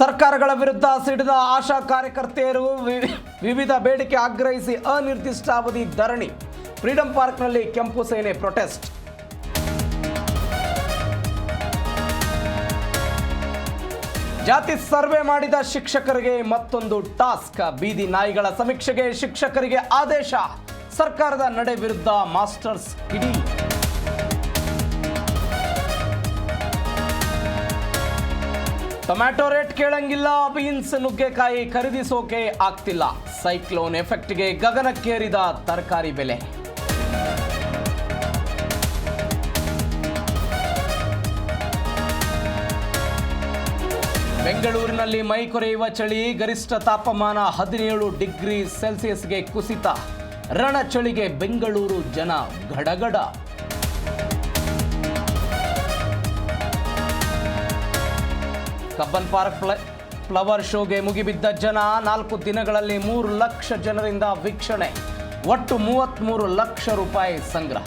ಸರ್ಕಾರಗಳ ವಿರುದ್ಧ ಸಿಡಿದ ಆಶಾ ಕಾರ್ಯಕರ್ತೆಯರು ವಿವಿಧ ಬೇಡಿಕೆ ಆಗ್ರಹಿಸಿ ಅನಿರ್ದಿಷ್ಟಾವಧಿ ಧರಣಿ. ಫ್ರೀಡಂ ಪಾರ್ಕ್ನಲ್ಲಿ ಕೆಂಪು ಸೇನೆ ಪ್ರೊಟೆಸ್ಟ್. ಜಾತಿ ಸರ್ವೆ ಮಾಡಿದ ಶಿಕ್ಷಕರಿಗೆ ಮತ್ತೊಂದು ಟಾಸ್ಕ್. ಬೀದಿ ನಾಯಿಗಳ ಸಮೀಕ್ಷೆಗೆ ಶಿಕ್ಷಕರಿಗೆ ಆದೇಶ. ಸರ್ಕಾರದ ನಡೆ ವಿರುದ್ಧ ಮಾಸ್ಟರ್ಸ್ ಕಿಡಿ. ಟೊಮ್ಯಾಟೊ ರೇಟ್ ಕೇಳಂಗಿಲ್ಲ, ಬೀನ್ಸ್ ನುಗ್ಗೆಕಾಯಿ ಖರೀದಿಸೋಕೆ ಆಗ್ತಿಲ್ಲ. ಸೈಕ್ಲೋನ್ ಎಫೆಕ್ಟ್ಗೆ ಗಗನಕ್ಕೇರಿದ ತರಕಾರಿ ಬೆಲೆ. ಬೆಂಗಳೂರಿನಲ್ಲಿ ಮೈ ಕೊರೆಯುವ ಚಳಿ, ಗರಿಷ್ಠ ತಾಪಮಾನ ಹದಿನೇಳು ಡಿಗ್ರಿ ಸೆಲ್ಸಿಯಸ್ಗೆ ಕುಸಿತ. ರಣ ಚಳಿಗೆ ಬೆಂಗಳೂರು ಜನ ಗಡಗಡ. ಕಬ್ಬನ್ ಪಾರ್ಕ್ ಫ್ಲ- ಫ್ಲವರ್ ಶೋಗೆ ಮುಗಿಬಿದ್ದ ಜನ ನಾಲ್ಕು ದಿನಗಳಲ್ಲಿ ಮೂರು ಲಕ್ಷ ಜನರಿಂದ ವೀಕ್ಷಣೆ. ಒಟ್ಟು ಮೂವತ್ತ್ಮೂರು ಲಕ್ಷ ರೂಪಾಯಿ ಸಂಗ್ರಹ.